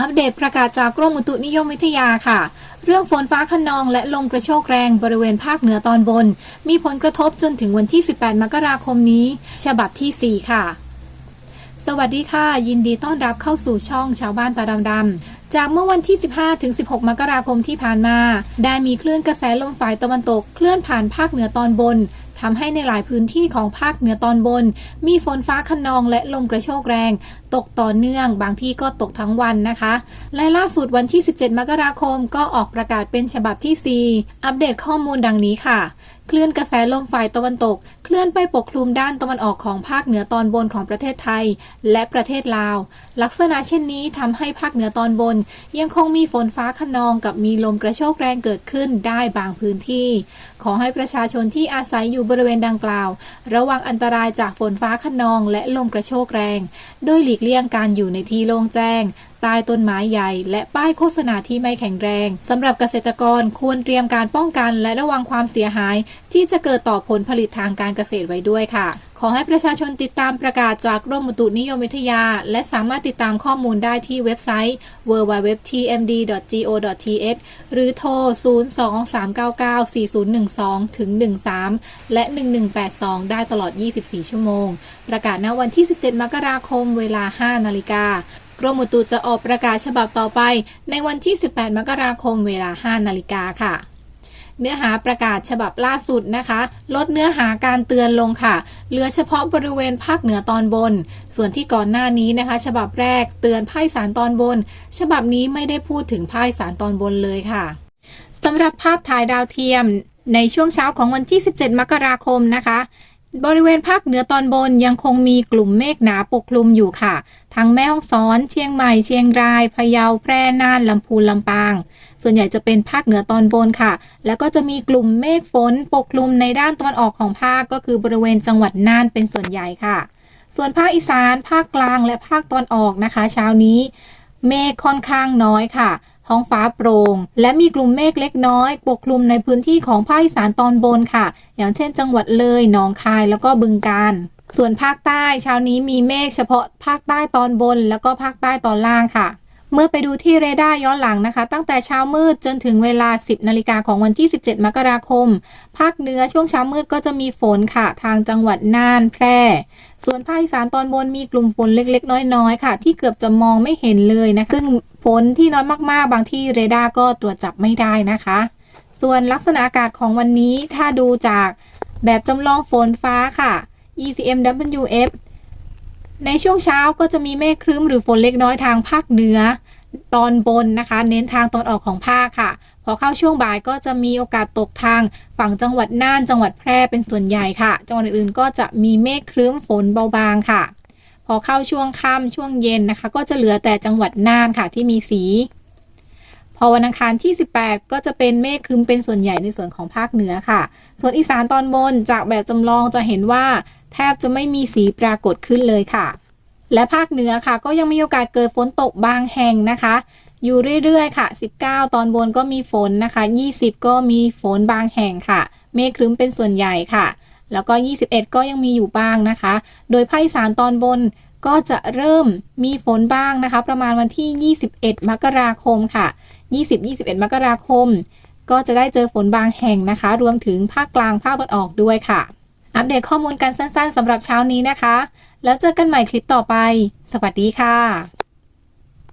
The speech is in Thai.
อัปเดตประกาศจากกรมอุตุนิยมวิทยาค่ะ เรื่องฝนฟ้าคะนองและลมกระโชกแรงบริเวณภาคเหนือตอนบน มีผลกระทบจนถึงวันที่ 18 มกราคมนี้ ฉบับที่ 4 ค่ะ สวัสดีค่ะ ยินดีต้อนรับเข้าสู่ช่องชาวบ้านตาดำๆจากเมื่อวันที่ 15 ถึง 16 มกราคมที่ผ่านมา ได้มีคลื่นกระแสลมฝ่ายตะวันตกเคลื่อนผ่านภาคเหนือตอนบน ทำให้ในหลายพื้นที่ของภาคเหนือตอนบน มีฝนฟ้าคะนองและลมกระโชกแรง ตกต่อเนื่องบางที่ก็ตกทั้งวันนะคะ และล่าสุดวันที่ 17 มกราคม ก็ออกประกาศเป็นฉบับที่ 4 อัปเดตข้อมูลดังนี้ค่ะ เคลื่อนกระแสลมฝ่ายตะวันตก เคลื่อนไปปกคลุมด้านตะวันออกของภาคเหนือตอนบนของประเทศไทย และประเทศลาว ลักษณะเช่นนี้ทำให้ภาคเหนือตอนบน ยังคงมีฝนฟ้าคะนองกับมีลมกระโชกแรงเกิดขึ้นได้บางพื้นที่ ขอให้ประชาชนที่อาศัยอยู่บริเวณดังกล่าว ระวังอันตรายจากฝนฟ้าคะนองและลมกระโชกแรง โดยหลีกเลี่ยงการอยู่ในที่โล่งแจ้ง ใต้ต้นไม้ใหญ่ และป้ายโฆษณาที่ไม่แข็งแรงสำหรับเกษตรกรควรเตรียมการป้องกัน และระวังความเสียหาย ที่จะเกิดต่อผลผลิตทางการเกษตรไว้ด้วยค่ะ ขอให้ประชาชนติดตามประกาศจากกรมอุตุนิยมวิทยา และสามารถติดตามข้อมูลได้ที่เว็บไซต์ www.tmd.go.th หรือโทร 023994012ถึง13 และ 1182 ได้ตลอด 24 ชั่วโมง ประกาศณวันที่ 17 มกราคม เวลา 5 นาฬิกา กรมอุตุจะออกประกาศฉบับต่อไป ในวันที่ 18 มกราคมเวลา 5 นาฬิกาค่ะ เนื้อหาประกาศฉบับล่าสุดนะคะ ลดเนื้อหาการเตือนลงค่ะ เหลือเฉพาะบริเวณภาคเหนือตอนบน ส่วนที่ก่อนหน้านี้นะคะ ฉบับแรกเตือนภาคสานตอนบน ฉบับนี้ไม่ได้พูดถึงภาคสานตอนบนเลยค่ะสำหรับภาพถ่ายดาวเทียมในช่วงเช้าของวันที่ 17 มกราคมนะคะ บริเวณภาคเหนือตอนบนยังคงมีกลุ่มเมฆหนาปกคลุมอยู่ค่ะ ทั้งแม่ฮ่องสอน เชียงใหม่ เชียงราย พะเยา แพร่น่าน ลำพูน ลำปาง ส่วนใหญ่จะเป็นภาคเหนือตอนบนค่ะ แล้วก็จะมีกลุ่มเมฆฝนปกคลุมในด้านตะวันออกของภาคก็คือบริเวณจังหวัดน่านเป็นส่วนใหญ่ค่ะ ส่วนภาคอีสาน ภาคกลาง และภาคตอนออกนะคะ เช้านี้ เมฆค่อนข้างน้อยค่ะท้องฟ้าโปร่งและมีกลุ่มเมฆเล็กน้อย ปกคลุมในพื้นที่ของภาคอีสานตอนบนค่ะ อย่างเช่น จังหวัดเลย หนองคาย แล้วก็บึงกาฬ ส่วนภาคใต้เช้านี้มีเมฆเฉพาะภาคใต้ตอนบน แล้วก็ภาคใต้ตอนล่างค่ะ เมื่อไปดูที่เรดาร์ย้อนหลังนะคะ ตั้งแต่เช้ามืดจนถึงเวลา 10นาฬิกาของวันที่ 17 มกราคม ภาคเหนือช่วงเช้ามืดก็จะมีฝนค่ะ ทางจังหวัดน่านแพร่ ส่วนภาคอีสานตอนบนมีกลุ่มฝนเล็ก ๆ น้อยๆค่ะ ที่เกือบจะมองไม่เห็นเลยนะซึ่งฝนที่น้อยมากๆ บางที่เรดาร์ก็ตรวจจับไม่ได้นะคะ ส่วนลักษณะอากาศของวันนี้ถ้าดูจากแบบจำลองฝนฟ้าค่ะ ECMWF ในช่วงเช้าก็จะมีเมฆครึ้มหรือฝนเล็กน้อยทางภาคเหนือตอนบนนะคะ เน้นทางตอนออกของภาคค่ะ พอเข้าช่วงบ่ายก็จะมีโอกาสตกทางฝั่งจังหวัดน่านจังหวัดแพร่เป็นส่วนใหญ่ค่ะ จังหวัดอื่นๆก็จะมีเมฆครึ้มฝนเบาบางค่ะ พอเข้าช่วงค่ำช่วงเย็นนะคะ ก็จะเหลือแต่จังหวัดน่านค่ะที่มีสี พอวันอังคารที่ 18 ก็จะเป็นเมฆครึ้มเป็นส่วนใหญ่ในส่วนของภาคเหนือค่ะ ส่วนอีสานตอนบนจากแบบจำลองจะเห็นว่า แทบจะไม่มีสีปรากฏขึ้นเลยค่ะ และภาคเหนือค่ะ ก็ยังมีโอกาสเกิดฝนตกบางแห่งนะคะ อยู่เรื่อยๆค่ะ 19 ตอนบนก็มีฝนนะคะ 20 ก็มีฝนบางแห่งค่ะ เมฆครึ้มเป็นส่วนใหญ่ค่ะ แล้วก็ 21 ก็ยังมีอยู่บ้างนะคะ โดยภาคอีสานตอนบนก็จะเริ่มมีฝนบ้างนะคะ ประมาณวันที่ 21 มกราคมค่ะ 20-21 มกราคม ก็จะได้เจอฝนบางแห่งนะคะ รวมถึงภาคกลางภาคตะวันออกด้วยค่ะ อัปเดตข้อมูลกันสั้นๆสำหรับเช้านี้นะคะ แล้วเจอกันใหม่คลิปต่อไป สวัสดีค่ะ